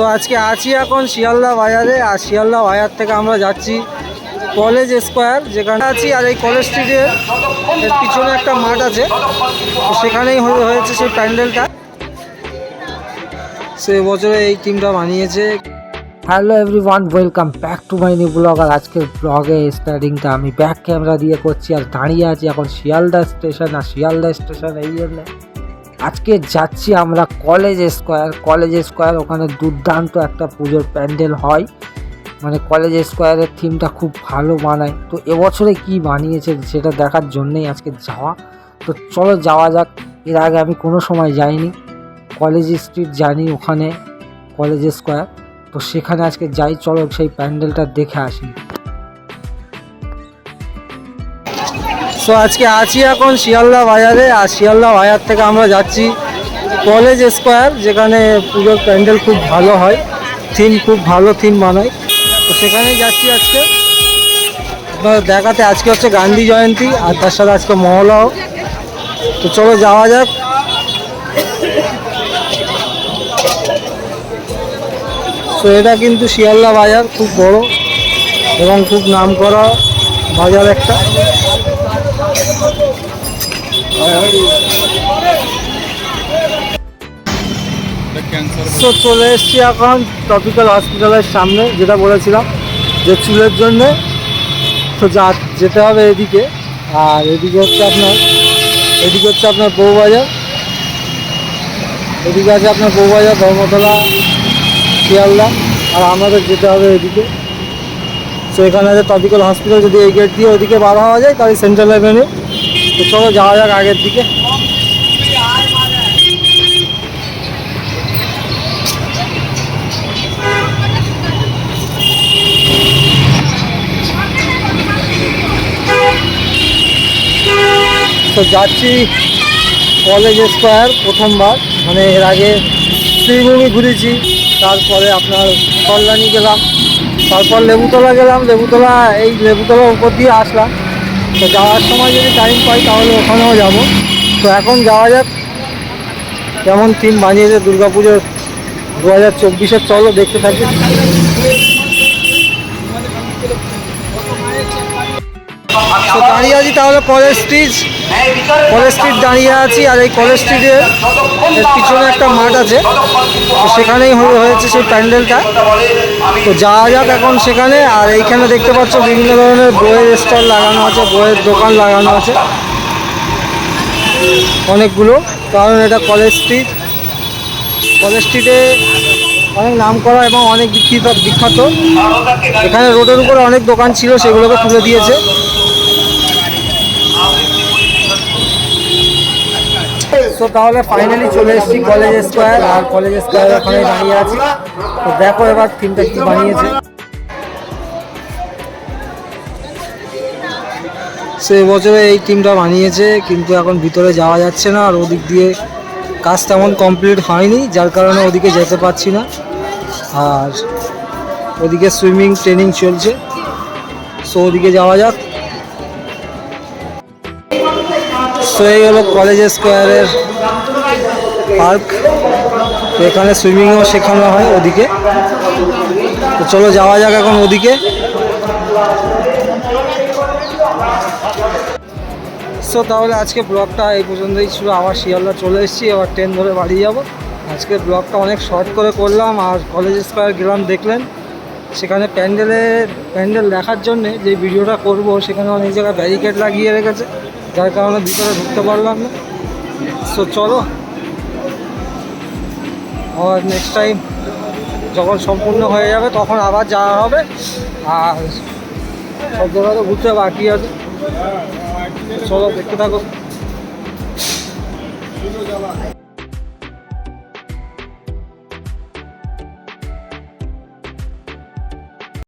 So আজকে আছি এখন শিয়ালদা বাজারে, আর শিয়ালদা বাজার থেকে আমরা যাচ্ছি কলেজ স্কোয়ার, যেখানে আছি, আর এই কলেজ স্ট্রিটের পিছনে একটা মাঠ আছে। সেখানেই হয়েছে সেই প্যান্ডেলটা। সে বছরে এই টিমটা বানিয়েছে। Hello everyone welcome back to my new blog আর আজকের ব্লগে স্টার্টিংটা আমি ব্যাক ক্যামেরা দিয়ে করছি, আর দাঁড়িয়ে আছি এখন শিয়ালদা স্টেশন আর শিয়ালদা স্টেশন এই জন্য। আজকে যাচ্ছি আমরা কলেজ স্কোয়ার কলেজ স্কোয়ার ওখানে দুর্দান্ত একটা পুজোর প্যান্ডেল হয়। মানে কলেজ স্কোয়ারের থিমটা খুব ভালো বানায় তো এবছরে কি বানিয়েছে সেটা দেখার জন্যেই আজকে যাওয়া। তো চলো যাওয়া যাক, এর আগে আমি কোনো সময় যাইনি। কলেজ স্ট্রিট জানি ওখানে কলেজ স্কোয়ার তো সেখানে আজকে যাই, চলো সেই প্যান্ডেলটা দেখে আসি। সো আজকে আছি এখন শিয়ালদা বাজারে, আর শিয়ালদা বাজার থেকে আমরা যাচ্ছি কলেজ স্কোয়ার, যেখানে পুজোর প্যান্ডেল খুব ভালো হয়। থিম খুব ভালো থিম বানায়। তো সেখানেই যাচ্ছি আজকে। আপনাদের দেখাতে আজকে হচ্ছে গান্ধী জয়ন্তী, আর তার সাথে আজকে মহলাও তো চলো যাওয়া যাক। তো এটা কিন্তু শিয়ালদা বাজার, খুব বড় এবং খুব নাম করা বাজার একটা। চলে এসেছি এখন টপিক্যাল হসপিটালের সামনে, যেটা বলেছিলাম যে চুলের জন্য তো যা যেতে হবে এদিকে। আর এদিকে হচ্ছে আপনার, এদিকে হচ্ছে আপনার বউবাজার। এদিকে আছে আপনার বউবাজার, ধর্মতলা, শিয়ালদা, আর আমাদের যেতে হবে এদিকে। তো এখানে আছে টপিক্যাল হসপিটাল যদি এই গেট দিয়ে ওদিকে বার হওয়া যায়, তাহলে সেন্ট্রাল অ্যাভিনিউ তো চলো যাওয়া যাক আগের দিকে। তো যাচ্ছি কলেজ স্কোয়ার প্রথমবার। মানে এর আগে শ্রীভূমি ঘুরেছি, তারপরে আপনার কল্যাণী গেলাম, তারপর লেবুতলা গেলাম। লেবুতলা, এই লেবুতলার উপর দিয়ে আসলাম। তো যাওয়ার সময় যদি টাইম পাই তাহলে ওখানেও যাব। তো এখন যাওয়া যাক। যেমন থিম বানিয়েছে দুর্গাপুজোর দু হাজার চব্বিশের, চলো দেখতে থাকি। তো দাঁড়িয়ে আছি তাহলে কলেজ স্ট্রিট কলেজ স্ট্রিট দাঁড়িয়ে আছি আর এই কলেজ স্ট্রিটের পিছনে একটা মাঠ আছে। সেখানেই হয়েছে সেই প্যান্ডেলটা। তো যাওয়া যাক এখন সেখানে। আর এইখানে দেখতে পাচ্ছ বিভিন্ন ধরনের বইয়ের স্টল লাগানো আছে, বইয়ের দোকান লাগানো আছে। অনেকগুলো। কারণ এটা কলেজ স্ট্রিট। কলেজ স্ট্রিটে অনেক নাম করা এবং অনেক বিখ্যাত বিখ্যাত। এখানে রোডের উপরে অনেক দোকান ছিল, সেগুলোকে তুলে দিয়েছে। তো তাহলে ফাইনালি চলে এসেছি কলেজ স্কোয়ার আর কলেজ স্কোয়ার ওখানে দাঁড়িয়ে আছি। তো দেখো এবার থিমটা কি বানিয়েছে। সে বছরে এই টিমটা বানিয়েছে, কিন্তু এখন ভিতরে যাওয়া যাচ্ছে না, আর ওদিক দিয়ে কাজ তেমন কমপ্লিট হয়নি, যার কারণে ওদিকে যেতে পারছি না। আর ওদিকে সুইমিং ট্রেনিং চলছে। সো ওদিকে যাওয়া যাক। এই হলো কলেজ স্কোয়ারের পার্ক এখানে সুইমিংও শেখানো হয় ওদিকে। তো চলো যাওয়া যাক এখন ওদিকে। সো তাহলে আজকে ব্লগটা এই পর্যন্তই ছিল। আবার শিয়ালদা চলে এসেছি। এবার ট্রেন ধরে বাড়ি যাব। আজকে ব্লগটা অনেক শর্ট করে করলাম। আর কলেজ স্কোয়ার গেলাম, দেখলেন। সেখানে প্যান্ডেলে, প্যান্ডেল দেখার জন্যে যে ভিডিওটা করব, সেখানে অনেক জায়গায় ব্যারিকেড লাগিয়ে রেখেছে। যার কারণে ভিতরে ঢুকতে পারলাম না। সো চলো। আবার নেক্সট টাইম যখন সম্পূর্ণ হয়ে যাবে, তখন আবার যাওয়া হবে। আর সব জায়গা তো ঘুরতে বাকি আছে। চলো, দেখতে থাকো।